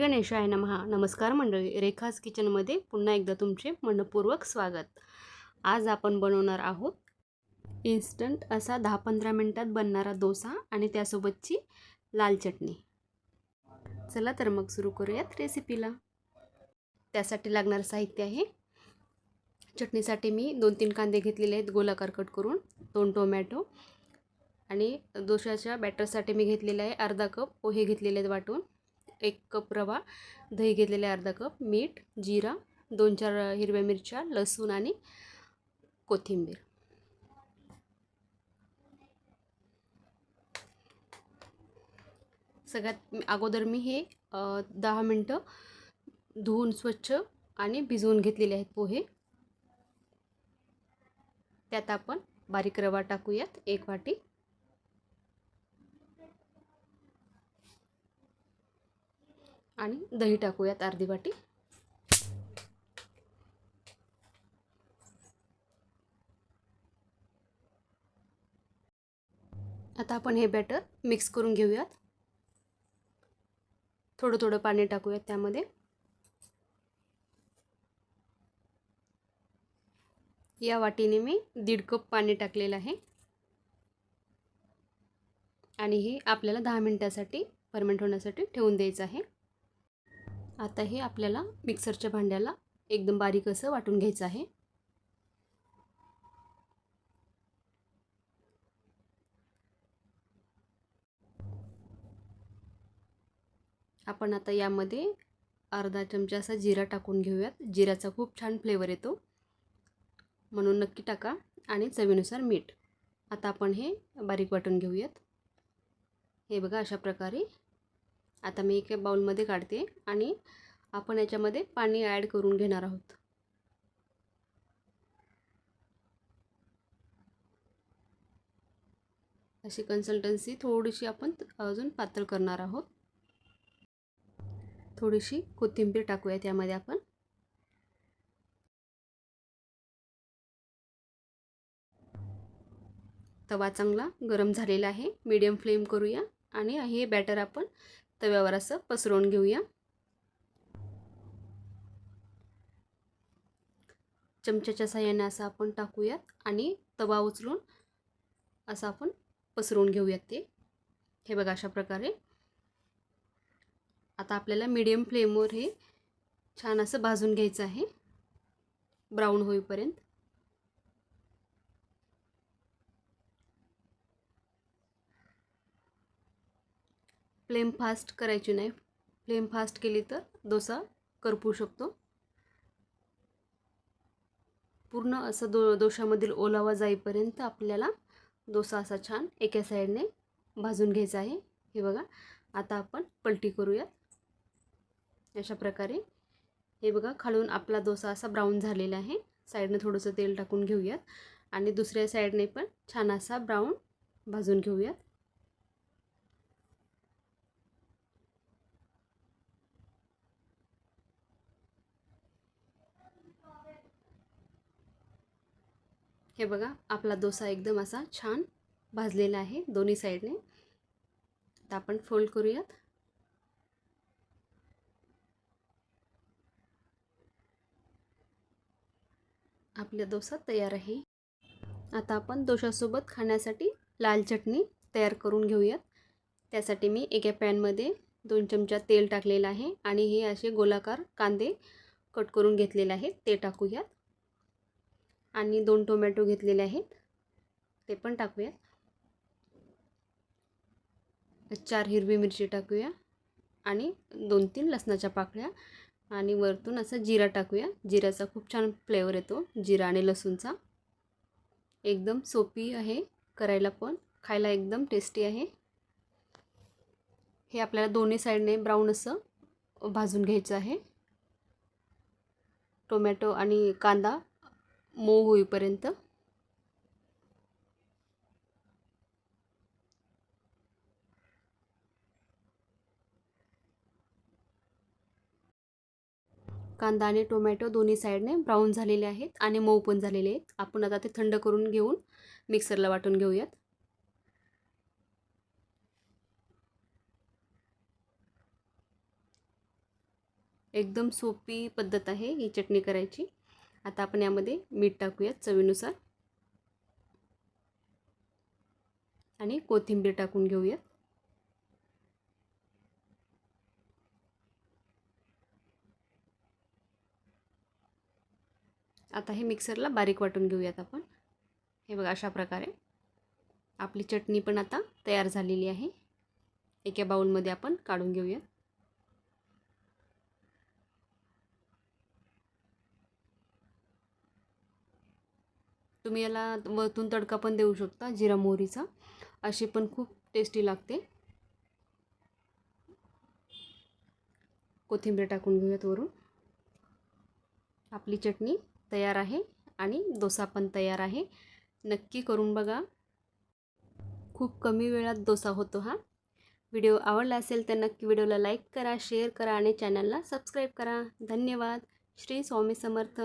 गणेशाय नमहा नमस्कार मंडळी रेखाज किचनमध्ये पुन्हा एकदा तुमचे मनपूर्वक स्वागत. आज आपण बनवणार आहोत इन्स्टंट असा दहा पंधरा मिनटात बनणारा डोसा आणि त्यासोबतची लाल चटणी. चला तर मग सुरू करूयात रेसिपीला त्यासाठी लागणारं साहित्य आहे. चटणीसाठी मी दोन तीन कांदे घेतलेले आहेत गोलाकार कट करून दोन टोमॅटो आणि दोशाच्या बॅटरसाठी मी घेतलेले आहे अर्धा कप पोहे घेतलेले आहेत वाटून. एक कप रवा दही घेतलेले अर्धा कप मीठ जिरा दोन चार हिरव्या मिरच्या लसूण आणि कोथिंबीर. सगळ्यात अगोदर मी हे दहा मिनटं धुवून स्वच्छ आणि भिजवून घेतलेले आहेत पोहे. त्यात आपण बारीक रवा टाकूयात एक वाटी. आणि दही टाकूयात अर्धी वाटी. आता आपण हे बॅटर मिक्स करून घेऊयात. थोडं थोडं पाणी टाकूयात त्यामध्ये. या वाटीने मी दीड कप पाणी टाकलेलं आहे. आणि हे आपल्याला दहा मिनटासाठी फर्मेंट होण्यासाठी ठेवून द्यायचं आहे. आता हे आपल्याला मिक्सरच्या भांड्याला एकदम बारीक असं वाटून घ्यायचं आहे. आपण आता यामध्ये अर्धा चमचा असा जिरा टाकून घेऊयात. जिऱ्याचा खूप छान फ्लेवर येतो. म्हणून नक्की टाका आणि चवीनुसार मीठ. आता आपण हे बारीक वाटून घेऊयात. हे बघा अशा प्रकारे आता मी एका बाउलमध्ये काढते आणि आपण याच्यामध्ये पाणी ॲड करून घेणार आहोत. अशी कन्सल्टन्सी थोडीशी आपण अजून पातळ करणार आहोत. थोडीशी कोथिंबीर टाकूया त्यामध्ये आपण. तवा चांगला गरम झालेला आहे. मीडियम फ्लेम करूया आणि हे बॅटर आपण तव्यावर असं पसरवून घेऊया. चमच्याच्या साह्याने असं आपण टाकूयात आणि तवा उचलून असं आपण पसरवून घेऊयात ते. हे बघा अशा प्रकारे. आता आपल्याला मीडियम फ्लेमवर हे छान असं भाजून घ्यायचं आहे. ब्राऊन होईपर्यंत. फ्लेम फास्ट करायची नाही. फ्लेम फास्ट केली तर डोसा करपू शकतो. पूर्ण असं दो दोशामधील ओलावा जाईपर्यंत आपल्याला डोसा असा छान एका साईडने भाजून घ्यायचा आहे. हे बघा आता आपण पलटी करूयात. अशा प्रकारे. हे बघा खालून आपला डोसा असा ब्राऊन झालेला आहे. साईडने थोडंसं तेल टाकून घेऊयात. आणि दुसऱ्या साईडने पण छान असा ब्राऊन भाजून घेऊयात. हे बघा आपला डोसा एकदम असा छान भाजलेला आहे दोन्ही साईडने. तर आपण फोल्ड करूयात. आपला डोसा तयार आहे. आता आपण डोशासोबत खाण्यासाठी लाल चटणी तयार करून घेऊयात. त्यासाठी मी एका पॅनमध्ये दोन चमचा तेल टाकलेलं आहे आणि हे असे गोलाकार कांदे कट करून घेतलेले आहेत. ते टाकूयात. आणि दोन टोमॅटो घेतलेले आहेत. ते पण टाकूया. चार हिरवी मिरची टाकूया आणि दोन तीन लसणाच्या पाकळ्या आणि वरतून असं जिरा टाकूया. जिऱ्याचा खूप छान फ्लेवर येतो जिरा आणि लसूणचा. एकदम सोपी आहे करायला पण खायला एकदम टेस्टी आहे. हे आपल्याला दोन्ही साईडने ब्राऊन असं भाजून घ्यायचं आहे. टोमॅटो आणि कांदा मऊ होईपर्यंत. कांदा आणि टोमॅटो दोन्ही साईडने ब्राऊन झालेले आहेत आणि मऊ पण झालेले आहेत. आपण आता ते थंड करून घेऊन मिक्सरला वाटून घेऊयात. एकदम सोपी पद्धत आहे ही चटणी करायची. आता आपण यामध्ये मीठ टाकूयात चवीनुसार. आणि कोथिंबीर टाकून घेऊयात. आता हे मिक्सरला बारीक वाटून घेऊयात आपण. हे बघा अशा प्रकारे. आपली चटणी पण आता तयार झालेली आहे. एका बाऊलमध्ये आपण काढून घेऊयात. तुम्ही याला वरतून तडका पण देऊ शकता जिरा मोहरीचा. अशी पण खूप टेस्टी लागते. कोथिंबीर टाकून घेऊयात वरून. आपली चटणी तयार आहे आणि डोसा पण तयार आहे. नक्की करून बघा. खूप कमी वेळात डोसा होतो हा. व्हिडिओ आवडला असेल तर नक्की व्हिडिओला लाईक करा शेअर करा आणि चॅनलला सबस्क्राईब करा. धन्यवाद. श्री स्वामी समर्थ.